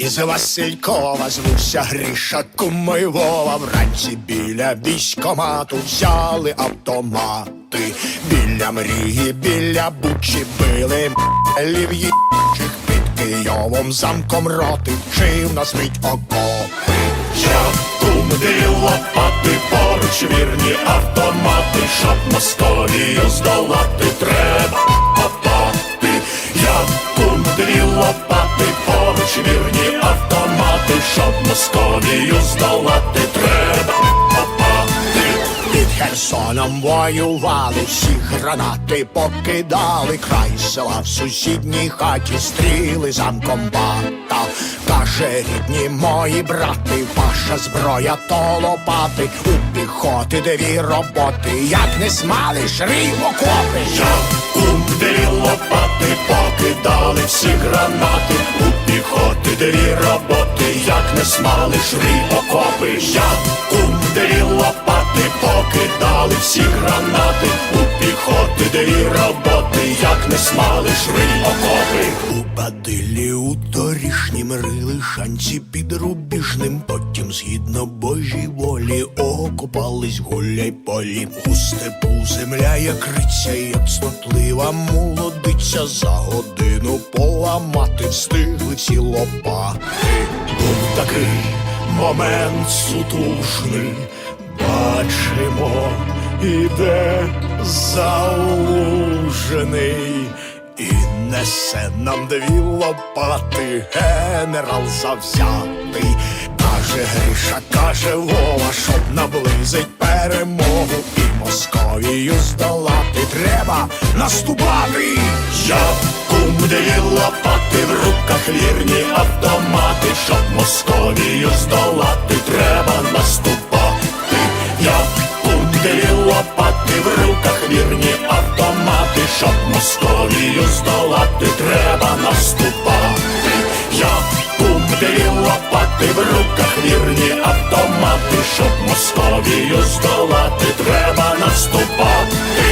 з Василькова, звуся Гріша куми Вранці біля військомату взяли автомати. Біля мрії, біля бучі били лів'їчих під Києвом замком роти вчив нас мить окопи. Я кум дві лопати, поруч вірні автомати, щоб Московію здолати треба поруч вірні автомати, щоб Московію здолати треба попати. Під Херсоном воювали, всі гранати покидали, край села в сусідній хаті стріли замком бата. Каже, рідні мої брати, ваша зброя то лопати, у піхоти дві роботи, як не смалиш, рій в окопи. Я кум дві лопати, покидали всі гранати, у дві роботи, як не смали шри окопи. Я кум дві лопати, покидали всі гранати, у піхоти дві роботи, як не смалиш, рий окопи. У бадилі у торішнім рили шанці під рубіжним, потім згідно Божій волі окопались гуляй полі. У степу земля як риця, як цнотлива молодиця, за годину поламати встигли ці лопати. Був такий момент сутужний, бачимо, іде залужений. І несе нам дві лопати, генерал завзятий. Каже Гриша, каже Вова, щоб наблизить перемогу і Московію здолати треба наступати. Я кум дві лопати, в руках вірні автомати, щоб Московію здолати треба наступати. Я кум дві лопати, в руках вірні автомати, Московію здолати треба наступати. Я кум лопати, в руках вірні автомати, щоб Московію здолати треба наступати.